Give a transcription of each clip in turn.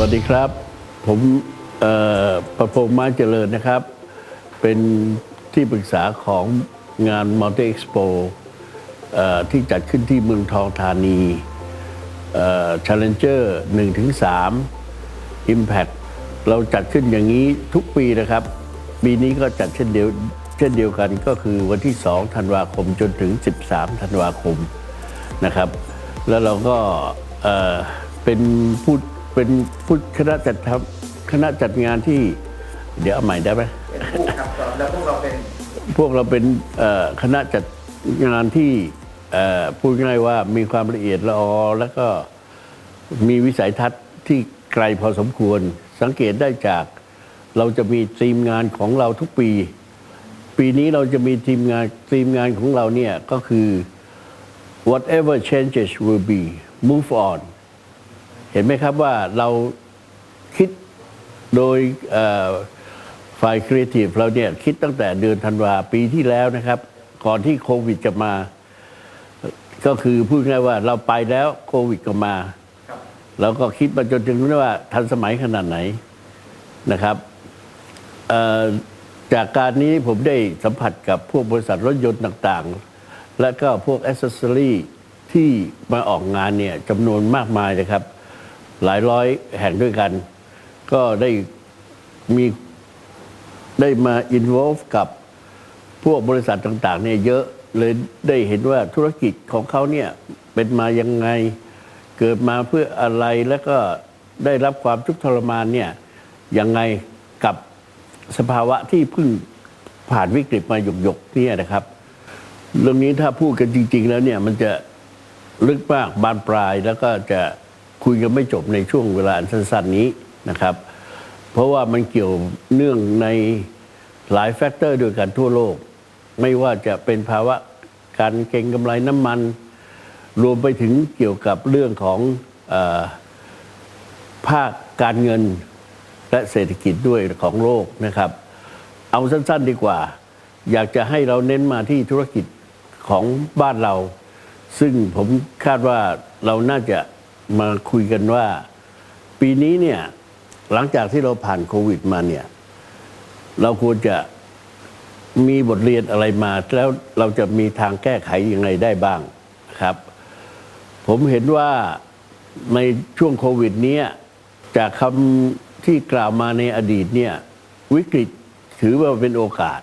วัสดีครับ ผมประพงษ์ม้เจริญนะครับ เป็นที่ปรึกษาของงาน Multi Expo เอ่อที่จัดขึ้นที่เมืองทองธานีเอ่อ Challenger 1ถึง3 Impact เราจัดขึ้นอย่างนี้ทุกปีนะครับ ปีนี้ก็จัดเช่นเดียวเช่นเดียวกันก็คือวันที่ 2 ธันวาคมจนถึง 13 ธันวาคมนะครับ แล้วเราก็เอ่อเป็นผู้ เป็นผู้คณะจัดทำคณะจัดงานที่ เดี๋ยวเอาใหม่ได้ไหมเป็นผู้ครับแล้วพวกเราเป็นพวกเราเป็นเอ่อคณะจัดงานที่เอ่อพูดง่ายๆว่ามีความละเอียดละออแล้วก็มีวิสัยทัศน์ที่ไกลพอสมควร สังเกตได้จากเราจะมีทีมงานของเราทุกปี ปีนี้เราจะมีทีมงานทีมงานของเราเนี่ยก็คือ whatever changes will be move on เห็นไหมครับว่าเราคิดโดยฝ่ายครีเอทีฟเราเนี่ยคิดตั้งแต่เดือนธันวาปีที่แล้วนะครับ ก่อนที่โควิดจะมา ก็คือพูดง่ายว่าเราไปแล้วโควิดก็มาเราก็คิดมาจนถึงว่าทันสมัยขนาดไหนนะครับจากการนี้ผมได้สัมผัสกับพวกบริษัทรถยนต์ต่างๆ และก็พวกอ c เซสซอรีที่มาออกงานเนี่ยจำนวนมากมายนะครับ หลายร้อยแห่งด้วยกัน ก็ได้มีได้มาอิน o l v e กับพวกบริษัทต่างๆเนี่ยเยอะเลยได้เห็นว่าธุรกิจของเขาเนี่ยเป็นมายังไงเกิดมาเพื่ออะไรแล้วก็ได้รับความทุกข์ทรมานเนี่ยยังไงกับสภาวะที่เพิ่งผ่านวิกฤตมาหยกๆเนี่ยนะครับ เรื่องนี้ถ้าพูดกันจริง ๆ แล้วเนี่ยมันจะลึกมากบานปลายแล้วก็จะ คุยกันไม่จบในช่วงเวลาสั้นๆนี้นะครับ เพราะว่ามันเกี่ยวเนื่องในหลายแฟกเตอร์ด้วยกันทั่วโลก ไม่ว่าจะเป็นภาวะการเก็งกำไรน้ำมัน รวมไปถึงเกี่ยวกับเรื่องของอภาคการเงินและเศรษฐกิจด้วยของโลกนะครับ เอาสั้นๆดีกว่า อยากจะให้เราเน้นมาที่ธุรกิจของบ้านเรา ซึ่งผมคาดว่าเราน่าจะ มาคุยกันว่า ปีนี้เนี่ยหลังจากที่เราผ่านโควิดมาเนี่ย เราควรจะมีบทเรียนอะไรมา แล้วเราจะมีทางแก้ไขยังไงได้บ้างนะครับ ผมเห็นว่าในช่วงโควิดเนี้ยจากคำที่กล่าวมาในอดีตเนี่ยวิกฤตถือว่าเป็นโอกาส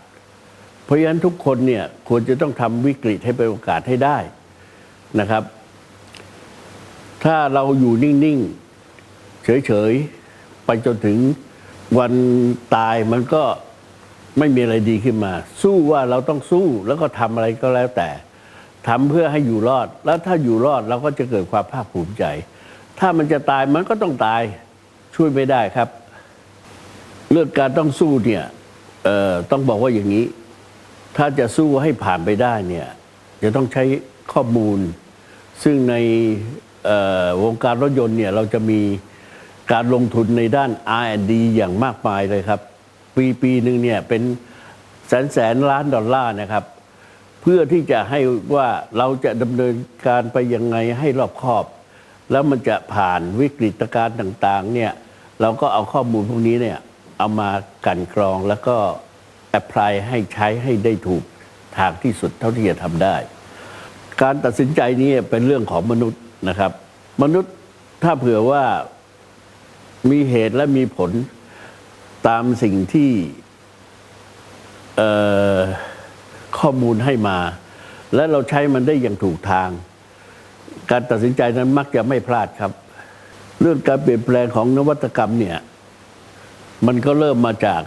เพราะฉะนั้นทุกคนเนี่ยควรจะต้องทำวิกฤตให้เป็นโอกาสให้ได้นะครับ ถ้าเราอยู่นิ่ง ๆ เฉย ๆ ไปจนถึงวันตายมันก็ไม่มีอะไรดีขึ้นมา สู้ว่าเราต้องสู้แล้วก็ทำอะไรก็แล้วแต่ทำเพื่อให้อยู่รอด แล้วถ้าอยู่รอดเราก็จะเกิดความภาคภูมิใจ ถ้ามันจะตายมันก็ต้องตายช่วยไม่ได้ครับ เรื่องการต้องสู้เนี่ยต้องบอกว่าอย่างนี้ ถ้าจะสู้ให้ผ่านไปได้เนี่ยจะต้องใช้ข้อมูล ซึ่งใน วงการรถยนต์เนี่ยเราจะมีการลงทุนในด้าน R&D อย่างมากมายเลยครับ ปีปีหนึ่งเนี่ยเป็นแสนแสนล้านดอลลาร์นะครับ เพื่อที่จะให้ว่าเราจะดำเนินการไปยังไงให้รอบคอบ แล้วมันจะผ่านวิกฤตการณ์ต่างๆเนี่ยเราก็เอาข้อมูลพวกนี้เนี่ยเอามากันกรองแล้วก็แอพพลายให้ใช้ให้ได้ถูกทางที่สุดเท่าที่จะทำได้ การตัดสินใจนี้เป็นเรื่องของมนุษย์ นะครับ มนุษย์ถ้าเผื่อว่ามีเหตุและมีผลตามสิ่งที่ข้อมูลให้มา และเราใช้มันได้อย่างถูกทาง การตัดสินใจนั้นมักจะไม่พลาดครับ เรื่องการเปลี่ยนแปลงของนวัตกรรมเนี่ย มันก็เริ่มมาจาก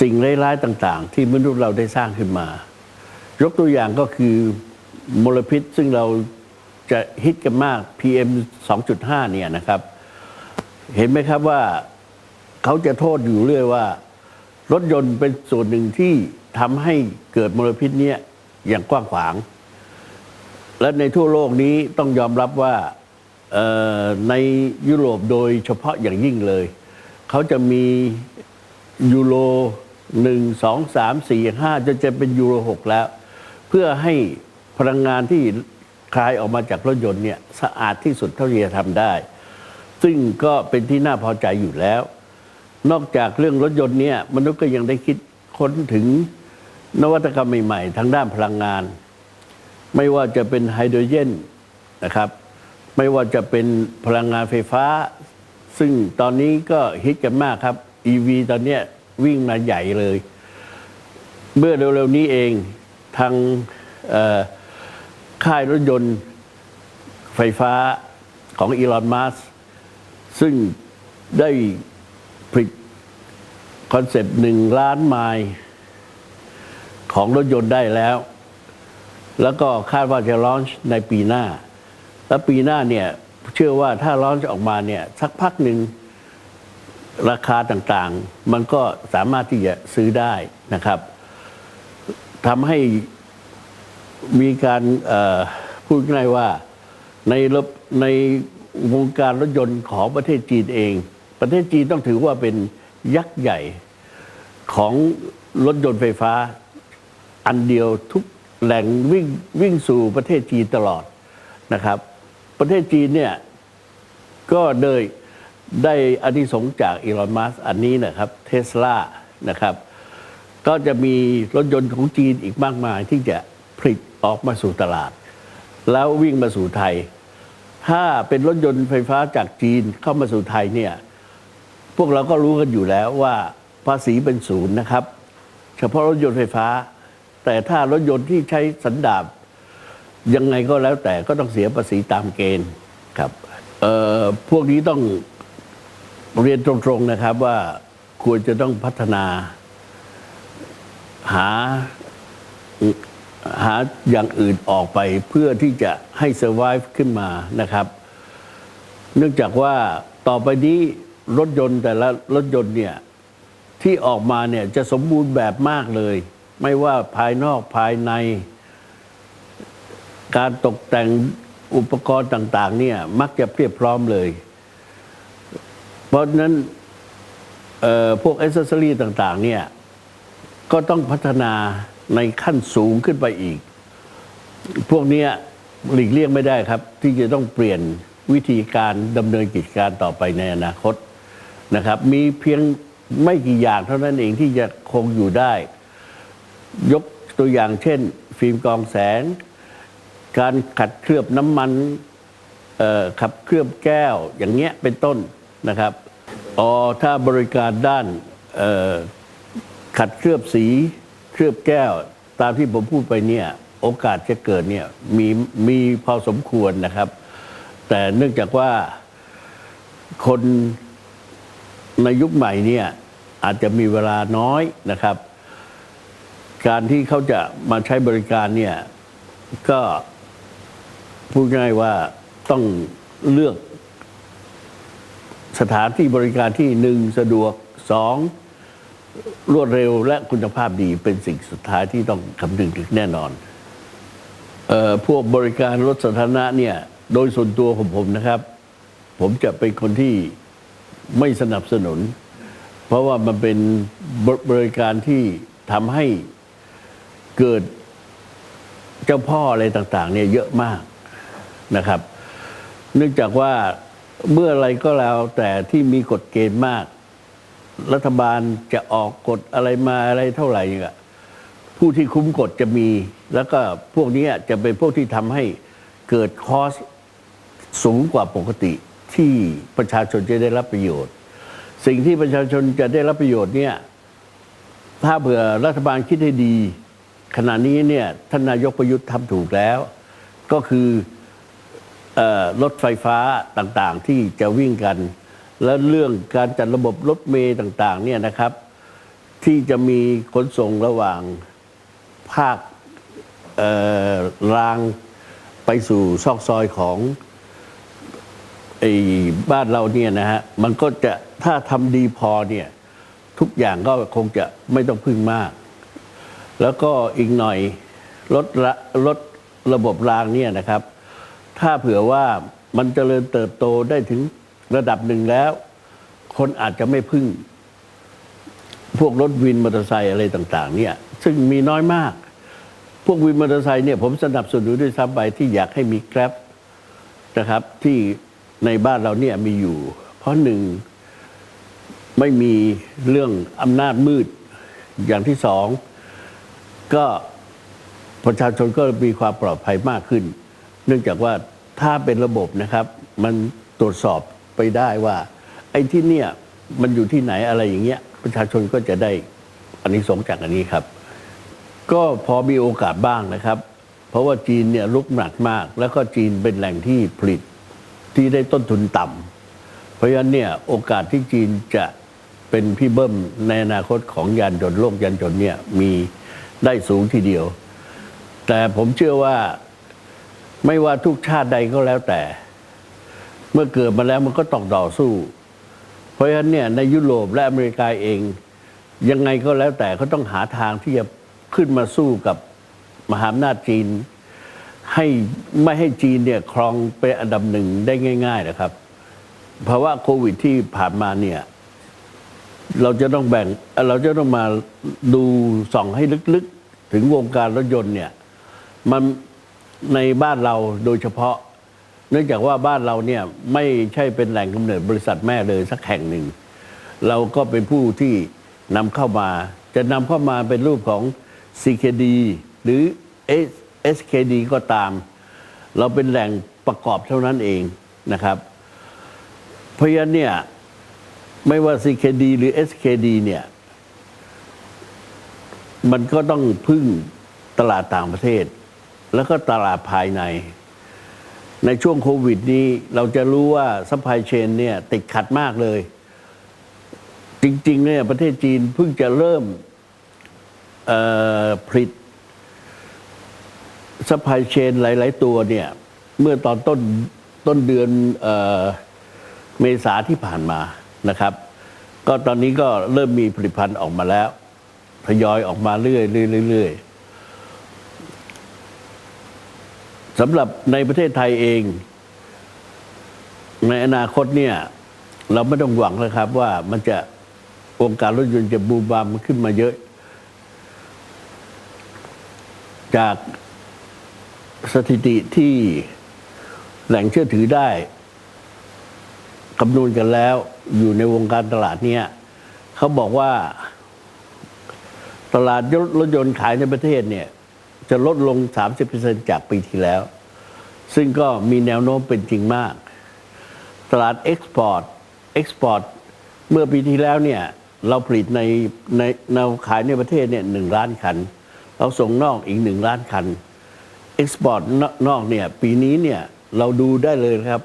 สิ่งร้ายๆต่าง ๆ ที่มนุษย์เราได้สร้างขึ้นมา ยกตัวอย่างก็คือมลพิษซึ่งเรา จะฮิตกันมาก PM 2.5 เนี่ยนะครับ เห็นไหมครับว่าเขาจะโทษอยู่เรื่อยว่า รถยนต์เป็นส่วนหนึ่งที่ทำให้เกิดมลพิษเนี้ยอย่างกว้างขวาง และในทั่วโลกนี้ต้องยอมรับว่าในยุโรปโดยเฉพาะอย่างยิ่งเลย เขาจะมียูโรหนึ่งสองสามสี่ห้าจนจะเป็นยูโรหกแล้ว เพื่อให้พลังงานที่ คลายออกมาจากรถยนต์เนี่ยสะอาดที่สุดเท่าที่จะทำได้ ซึ่งก็เป็นที่น่าพอใจอยู่แล้ว นอกจากเรื่องรถยนต์เนี่ยมนุษย์ก็ยังได้คิดค้นถึงนวัตกรรมใหม่ๆ ทางด้านพลังงาน ไม่ว่าจะเป็นไฮโดรเจนนะครับ ไม่ว่าจะเป็นพลังงานไฟฟ้า ซึ่งตอนนี้ก็ฮิตกันมากครับ EV ตอนนี้วิ่งมาใหญ่เลย เมื่อเร็วๆนี้เองทางอ ค่ายรถยนต์ไฟฟ้าของอีลอนมัสซึ่งได้ผลิตคอนเซปต์หนึ่งล้านไมล์ของรถยนต์ได้แล้ว แล้วก็คาดว่าจะลอนช์ในปีหน้า แล้วปีหน้าเนี่ย เชื่อว่าถ้าลอนช์ออกมาเนี่ย สักพักหนึ่งราคาต่างๆ มันก็สามารถที่จะซื้อได้นะครับทำให้ มีการพูดง่ายว่าในระในวงการรถยนต์ของประเทศจีนเอง ประเทศจีนต้องถือว่าเป็นยักษ์ใหญ่ของรถยนต์ไฟฟ้า อันเดียวทุกแหล่งวิ่งวิ่งสู่ประเทศจีนตลอดนะครับ ประเทศจีนเนี่ยก็ได้ได้อานิสงส์จากอีลอนมัสอันนี้นะครับเทสลานะครับ ก็จะมีรถยนต์ของจีนอีกมากมายที่จะ ผลิตออกมาสู่ตลาด แล้ววิ่งมาสู่ไทย ถ้าเป็นรถยนต์ไฟฟ้าจากจีนเข้ามาสู่ไทยเนี่ยพวกเราก็รู้กันอยู่แล้วว่าภาษีเป็นศูนย์นะครับ เฉพาะรถยนต์ไฟฟ้า แต่ถ้ารถยนต์ที่ใช้สันดาบยังไงก็แล้วแต่ก็ต้องเสียภาษีตามเกณฑ์ครับเอ่อพวกนี้ต้องเรียนตรงๆนะครับว่าควรจะต้องพัฒนาหา หาอย่างอื่นออกไปเพื่อที่จะให้ survive ขึ้นมานะครับ เนื่องจากว่าต่อไปนี้รถยนต์แต่ละรถยนต์เนี่ยที่ออกมาเนี่ยจะสมบูรณ์แบบมากเลย ไม่ว่าภายนอกภายใน การตกแต่งอุปกรณ์ต่าง ๆ เนี่ยมักจะเพียบพร้อมเลย เพราะนั้นพวกอ c เซสซอรีต่าง ๆ เนี่ยก็ต้องพัฒนา ในขั้นสูงขึ้นไปอีก พวกนี้หลีกเลี่ยงไม่ได้ครับ ที่จะต้องเปลี่ยนวิธีการดำเนินกิจการต่อไปในอนาคตนะครับ มีเพียงไม่กี่อย่างเท่านั้นเองที่จะคงอยู่ได้ ยกตัวอย่างเช่น ฟิล์มกองแสง การขัดเคลือบน้ำมันขับเคลือบแก้วอย่างเงี้ยเป็นต้นนะครับอ๋อถ้าบริการด้านขัดเคลือบสี เคลือบแก้วตามที่ผมพูดไปเนี่ยโอกาสจะเกิดเนี่ยมีมีพอสมควรนะครับ แต่เนื่องจากว่าคนในยุคใหม่เนี่ยอาจจะมีเวลาน้อยนะครับ การที่เขาจะมาใช้บริการเนี่ยก็พูดง่ายว่าต้องเลือกสถานที่บริการที่หนึ่งสะดวกสอง รวดเร็วและคุณภาพดีเป็นสิ่งสุดท้ายที่ต้องคำนึงถึงแน่นอนออพวกบริการรถสาธารณะเนี่ย โดยส่วนตัวของผมนะครับ ผมจะเป็นคนที่ไม่สนับสนุน เพราะว่ามันเป็นบบริการที่ทำให้เกิดเจ้าพ่ออะไรต่าง ๆ เนี่ยเยอะมากนะครับ เนื่องจากว่าเมื่ออะไรก็แล้วแต่ที่มีกฎเกณฑ์มาก รัฐบาลจะออกกฎอะไรมาอะไรเท่าไหร่เนี่ยผู้ที่คุ้มกฎจะมี แล้วก็พวกนี้จะเป็นพวกที่ทำให้เกิดคอสสูงกว่าปกติที่ประชาชนจะได้รับประโยชน์ สิ่งที่ประชาชนจะได้รับประโยชน์เนี่ยถ้าเผื่อรัฐบาลคิดให้ดี ขณะนี้เนี่ยท่านนายกประยุทธ์ทำถูกแล้ว ก็คือเออรถไฟฟ้าต่างๆที่จะวิ่งกัน และเรื่องการจัดระบบรถเมย์ต่างๆเนี่ยนะครับ ที่จะมีขนส่งระหว่างภาครางไปสู่ซอกซอยของไอ้บ้านเราเนี่ยนะฮะมันก็จะถ้าทำดีพอเนี่ยทุกอย่างก็คงจะไม่ต้องพึ่งมาก แล้วก็อีกหน่อยรถละรถระบบรางเนี่ยนะครับ ถ้าเผื่อว่ามันจเจริญเติบโตได้ถึง ระดับหนึ่งแล้ว คนอาจจะไม่พึ่ง พวกรถวินมอเตอร์ไซค์อะไรต่าง ๆ เนี่ย ซึ่งมีน้อยมาก พวกวินมอเตอร์ไซค์เนี่ยผมสนับสนุนด้วยซ้ำไปที่อยากให้มีแกร็บนะครับ ที่ในบ้านเราเนี่ยมีอยู่ เพราะหนึ่งไม่มีเรื่องอำนาจมืด อย่างที่สอง ก็ประชาชนก็มีความปลอดภัยมากขึ้น เนื่องจากว่าถ้าเป็นระบบนะครับ มันตรวจสอบ ไปได้ว่า ไอ้ที่เนี่ยมันอยู่ที่ไหนอะไรอย่างเงี้ย ประชาชนก็จะได้อันนี้สงจากอันนี้ครับ ก็พอมีโอกาสบ้างนะครับ เพราะว่าจีนเนี่ยลุกหนักมาก แล้วก็จีนเป็นแหล่งที่ผลิตที่ได้ต้นทุนต่ำเพราะฉะนั้นเนี่ยโอกาสที่จีนจะเป็นพี่เบิ้มในอนาคตของยานยนต์โลกยานยนต์เนี่ยมีได้สูงทีเดียว แต่ผมเชื่อว่าไม่ว่าทุกชาติใดก็แล้วแต่ เมื่อเกิดมาแล้วมันก็ต้องต่อสู้ เพราะฉะนั้นเนี่ยในยุโรปและอเมริกาเอง ยังไงก็แล้วแต่เขาต้องหาทางที่จะขึ้นมาสู้กับมหาอำนาจจีน ให้ไม่ให้จีนเนี่ยครองเป็นอันดับหนึ่งได้ง่ายๆนะครับ เพราะว่าโควิดที่ผ่านมาเนี่ยเราจะต้องแบ่งเราจะต้องมาดูส่องให้ลึกๆ ถึงวงการรถยนต์เนี่ยมันในบ้านเราโดยเฉพาะ เนื่องจากว่าบ้านเราเนี่ยไม่ใช่เป็นแหล่งกำเนิดบริษัทแม่เลยสักแห่งหนึ่ง เราก็เป็นผู้ที่นำเข้ามา จะนำเข้ามาเป็นรูปของ CKD หรือ SKD ก็ตาม เราเป็นแหล่งประกอบเท่านั้นเองนะครับ เพราะฉะนั้นเนี่ยไม่ว่า CKD หรือ SKD เนี่ยมันก็ต้องพึ่งตลาดต่างประเทศ แล้วก็ตลาดภายใน ในช่วงโควิดนี้เราจะรู้ว่าซัพพลายเชนเนี่ยติดขัดมากเลย จริง ๆ เนี่ยประเทศจีนเพิ่งจะเริ่มผลิตซัพพลายเชนหลาย ๆ ตัวเนี่ย เมื่อตอนต้นต้นเดือนเออเมษาที่ผ่านมานะครับ ก็ตอนนี้ก็เริ่มมีผลิตภัณฑ์ออกมาแล้วทยอยออกมาเรื่อยๆเรื่อยๆ สำหรับในประเทศไทยเอง ในอนาคตเนี่ย เราไม่ต้องหวังนะครับ ว่ามันจะวงการรถยนต์จะบูมบามขึ้นมาเยอะ จากสถิติที่แหล่งเชื่อถือได้คำนวณกันแล้วอยู่ในวงการตลาดเนี้ยเขาบอกว่า ตลาดรถยนต์ขายในประเทศเนี่ย จะลดลง 30%จากปีที่แล้ว ซึ่งก็มีแนวโน้มเป็นจริงมาก ตลาดเอ็กซ์พอร์ตเอ็กซ์พอร์ตเมื่อปีที่แล้วเนี่ยเราผลิตในในเราขายในประเทศเนี่ยหนึ่งล้านคัน เราส่งนอกอีกหนึ่งล้านคันเอ็กซ์พอร์ตนอกเนี่ยปีนี้เนี่ยเราดูได้เลยครับ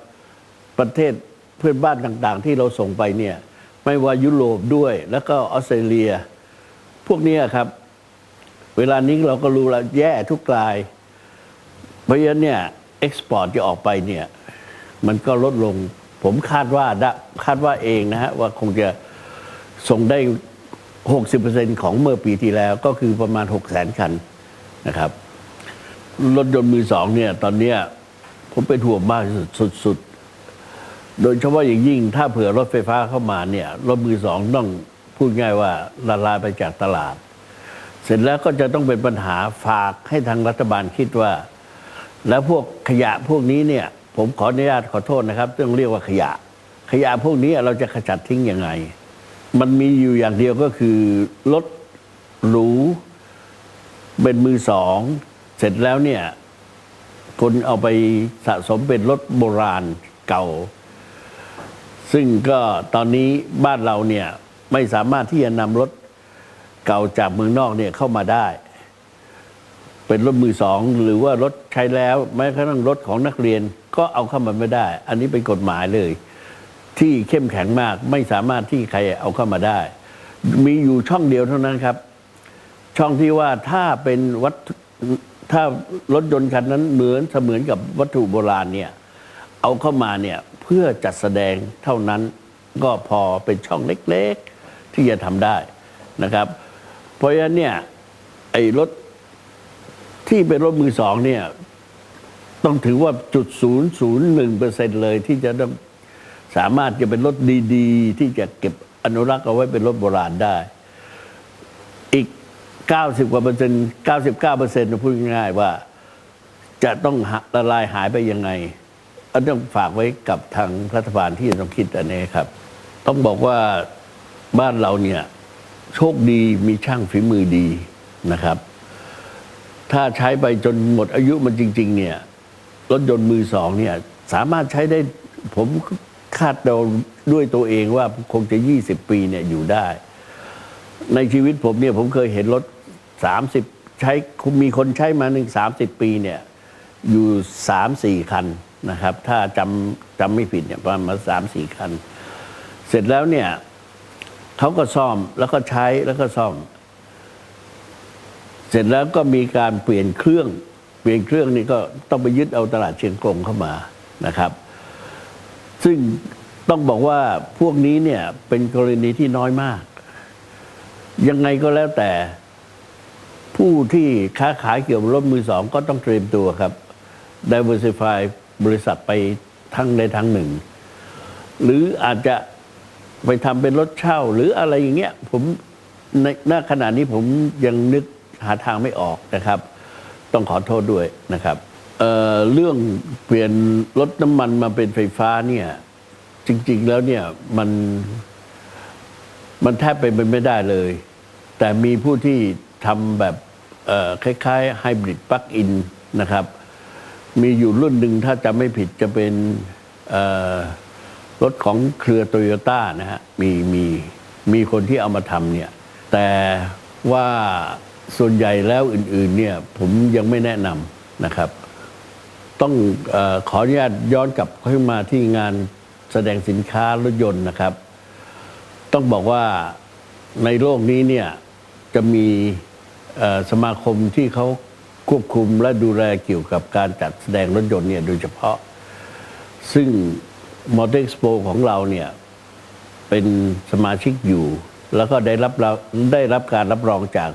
ประเทศเพื่อนบ้านต่างๆ ที่เราส่งไปเนี่ยไม่ว่ายุโรปด้วยแล้วก็ออสเตรเลีย พวกนี้ครับ เวลานี้เราก็รู้แล้วแย่ทุกราย เพราะฉะนั้นเนี่ยเอ็กซ์พอร์ตจะออกไปเนี่ยมันก็ลดลง ผมคาดว่าคาดว่าเองนะฮะว่าคงจะส่งได้ 60%ของเมื่อปีที่แล้วก็คือประมาณ 6 0 0 0 0คันนะครับ รถยนต์มือสองเนี่ยตอนเนี้ยผมเป็นห่วงมากที่สุดสุดๆ โดยเฉพาะอย่างยิ่งถ้าเผื่อรถไฟฟ้าเข้ามาเนี่ยรถมือสองต้องพูดง่ายว่าละลายไปจากตลาด เสร็จแล้วก็จะต้องเป็นปัญหาฝากให้ทางรัฐบาลคิดว่า แล้วพวกขยะพวกนี้เนี่ย ผมขออนุญาตขอโทษนะครับต้องเรียกว่าขยะ ขยะพวกนี้เราจะขจัดทิ้งยังไง มันมีอยู่อย่างเดียวก็คือรถหรูเป็นมือสอง เสร็จแล้วเนี่ย คนเอาไปสะสมเป็นรถโบราณเก่า ซึ่งก็ตอนนี้บ้านเราเนี่ยไม่สามารถที่จะนำรถ เก่าจากเมืองนอกเนี่ยเข้ามาได้ เป็นรถมือสองหรือว่ารถใช้แล้วแม้กระทั่งรถของนักเรียนก็เอาเข้ามาไม่ได้ อันนี้เป็นกฎหมายเลย ที่เข้มแข็งมากไม่สามารถที่ใครเอาเข้ามาได้ มีอยู่ช่องเดียวเท่านั้นครับ ช่องที่ว่าถ้าเป็นวัตถุถ้ารถยนต์คันนั้นเหมือนเสมือนกับวัตถุโบราณเนี่ยเอาเข้ามาเนี่ยเพื่อจัดแสดงเท่านั้นก็พอเป็นช่องเล็กๆ ที่จะทำได้นะครับ เพราะฉะนั้นเนี่ยไอ้รถที่เป็นรถมือสองเนี่ย ต้องถือว่าจุดศูนย์ศูนย์หนึ่งเปอร์เซ็นเลยที่จะต้องสามารถจะเป็นรถดี ๆ ที่จะเก็บอนุรักษ์เอาไว้เป็นรถโบราณได้ อีก 90กว่าเปอร์เซ็นต์99เปอร์เซ็นต์พูดง่ายๆว่า จะต้องละลายหายไปยังไงอันต้องฝากไว้กับทางรัฐบาลที่จะต้องคิดอันนี้ครับ ต้องบอกว่าบ้านเราเนี่ย โชคดีมีช่างฝีมือดีนะครับ ถ้าใช้ไปจนหมดอายุมันจริง ๆ เนี่ย รถยนต์มือสองเนี่ย สามารถใช้ได้ผมคาดเดาด้วยตัวเองว่าคงจะ 20 ปีเนี่ยอยู่ได้ ในชีวิตผมเนี่ยผมเคยเห็นรถ 30 ใช้มีคนใช้มาหนึ่ง30ปีเนี่ย อยู่สามสี่คันนะครับ ถ้าจำจำไม่ผิดเนี่ยประมาณสามสี่คัน เสร็จแล้วเนี่ย เขาก็ซ่อมแล้วก็ใช้แล้วก็ซ่อม เสร็จแล้วก็มีการเปลี่ยนเครื่อง เปลี่ยนเครื่องนี่ก็ต้องไปยึดเอาตลาดเชียงกงเข้ามานะครับ ซึ่งต้องบอกว่าพวกนี้เนี่ยเป็นกรณีที่น้อยมาก ยังไงก็แล้วแต่ผู้ที่ค้าขายเกี่ยวกับรถมือสองก็ต้องเตรียมตัวครับ diversify บริษัทไปทั้งใดทั้งหนึ่ง หรืออาจจะ ไปทำเป็นรถเช่า หรืออะไรอย่างเงี้ยผมในณขณะนี้ผมยังนึกหาทางไม่ออกนะครับ ต้องขอโทษด้วยนะครับเเรื่องเปลี่ยนรถน้ำมันมาเป็นไฟฟ้าเนี่ยจริง ๆแล้วเนี่ยมันมันแทบเป็นไปไม่ได้เลย แต่มีผู้ที่ทำแบบคล้ายๆไฮบริดปลั๊กอินนะครับ มีอยู่รุ่นหนึ่งถ้าจำไม่ผิดจะเป็นเรถของเครือโตโยต้านะฮะมีมีมีคนที่เอามาทำเนี่ยแต่ว่าส่วนใหญ่แล้วอื่นๆเนี่ยผมยังไม่แนะนำนะครับ ต้องอขออนุญาตย้อนกลับเข้ามาที่งานแสดงสินค้ารถยนต์นะครับ ต้องบอกว่าในโลกนี้เนี่ยจะมีสมาคมที่เขาควบคุมและดูแลเกี่ยวกับการจัดแสดงรถยนต์เนี่ยโดยเฉพาะ ซึ่ง มอเตอร์เอ็กซ์โปของเราเนี่ยเป็นสมาชิกอยู่ แล้วก็ได้รับได้รับการรับรองจาก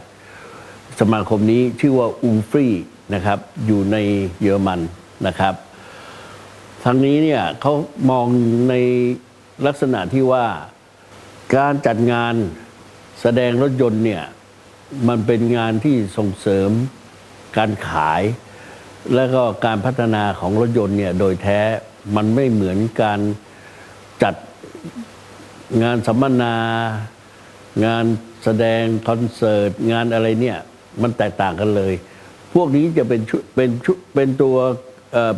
สมาคมนี้ชื่อว่าอูฟรีนะครับอยู่ในเยอรมันนะครับทางนี้เนี่ยเขามองในลักษณะที่ว่าการจัดงานแสดงรถยนต์เนี่ยมันเป็นงานที่ส่งเสริมการขาย และก็การพัฒนาของรถยนต์เนี่ยโดยแท้มันไม่เหมือนการจัดงานสัมมนา งานแสดงคอนเสิร์ต งานอะไรเนี่ยมันแตกต่างกันเลย พวกนี้จะเป็นชุเป็นชุเป็นตัว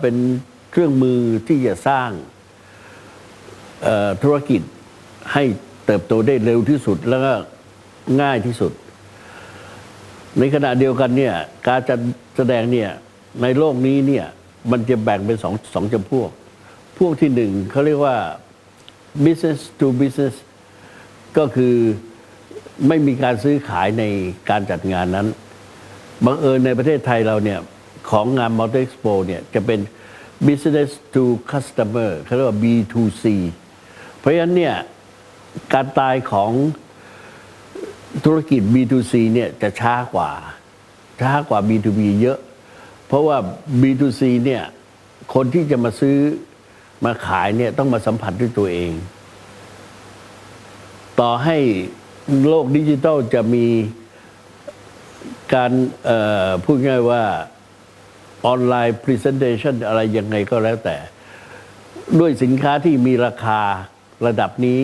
เป็นเครื่องมือที่จะสร้างธุรกิจให้เติบโตได้เร็วที่สุดแล้วก็ง่ายที่สุด ในขณะเดียวกันเนี่ยการจัดแสดงเนี่ย ในโลกนี้เนี่ยมันจะแบ่งเป็นสองสองจำพวก พวกที่หนึ่งเขาเรียกว่า business to business ก็คือไม่มีการซื้อขายในการจัดงานนั้น บังเอิญในประเทศไทยเราเนี่ยของงาน Motor Expo เนี่ยจะเป็น business to customer เขาเรียกว่า B2C เพราะฉะนั้นเนี่ยการตายของธุรกิจ B2C เนี่ยจะช้ากว่า ช้ากว่า B2B เยอะ เพราะว่า B2C เนี่ยคนที่จะมาซื้อมาขายเนี่ยต้องมาสัมผัสด้วยตัวเอง ต่อให้โลกดิจิทัลจะมีการพูดง่ายว่าออนไลน์ Presentation อะไรยังไงก็แล้วแต่ ด้วยสินค้าที่มีราคาระดับนี้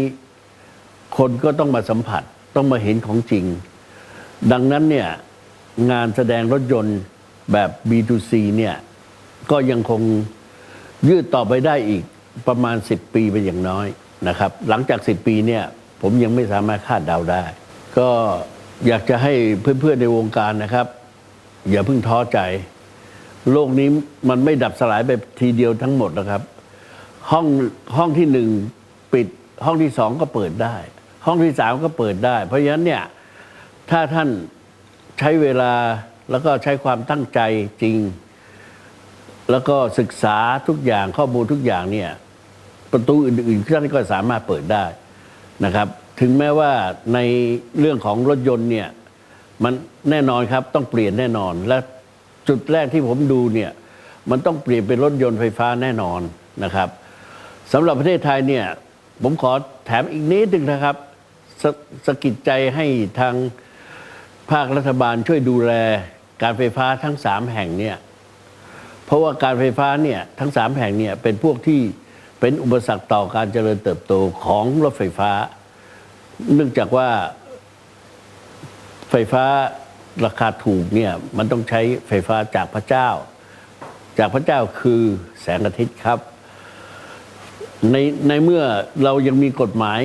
คนก็ต้องมาสัมผัสต้องมาเห็นของจริง ดังนั้นเนี่ยงานแสดงรถยนต์ แบบ B2C เนี่ยก็ยังคงยืดต่อไปได้อีกประมาณ 10 ปีเป็นอย่างน้อยนะครับ หลังจาก 10 ปีเนี่ยผมยังไม่สามารถคาดเดาได้ ก็อยากจะให้เพื่อนๆในวงการนะครับ อย่าเพิ่งท้อใจ โลกนี้มันไม่ดับสลายไปทีเดียวทั้งหมดนะครับ ห้องห้องที่หนึ่งปิดห้องที่สองก็เปิดได้ ห้องที่สามก็เปิดได้ เพราะฉะนั้นเนี่ยถ้าท่านใช้เวลา แล้วก็ใช้ความตั้งใจจริง แล้วก็ศึกษาทุกอย่างข้อมูลทุกอย่างเนี่ยประตูอื่นๆท่านก็สามารถเปิดได้นะครับ ถึงแม้ว่าในเรื่องของรถยนต์เนี่ยมันแน่นอนครับต้องเปลี่ยนแน่นอน และจุดแรกที่ผมดูเนี่ยมันต้องเปลี่ยนเป็นรถยนต์ไฟฟ้าแน่นอนนะครับสำหรับประเทศไทยเนี่ยผมขอแถมอีกนิดหนึ่งนะครับสสกิดใจให้ทางภาครัฐบาลช่วยดูแล การไฟฟ้าทั้งสามแห่งเนี่ยเพราะว่าการไฟฟ้าเนี่ยทั้งสามแห่งเนี่ยเป็นพวกที่เป็นอุปสรรคต่อการเจริญเติบโตของรถไฟฟ้า เนื่องจากว่าไฟฟ้าราคาถูกเนี่ยมันต้องใช้ไฟฟ้าจากพระเจ้า จากพระเจ้าคือแสงอาทิตย์ครับ ในในเมื่อเรายังมีกฎหมาย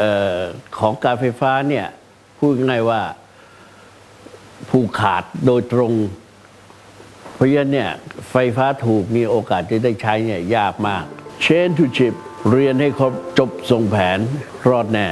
ออของการไฟฟ้าเนี่ยพูดง่ายว่า ผูกขาดโดยตรง เพราะฉะนั้นเนี่ยไฟฟ้าถูกมีโอกาสที่ได้ใช้เนี่ยยากมาก Chain to chip เรียนให้ครบจบทรงแผนรอดแน่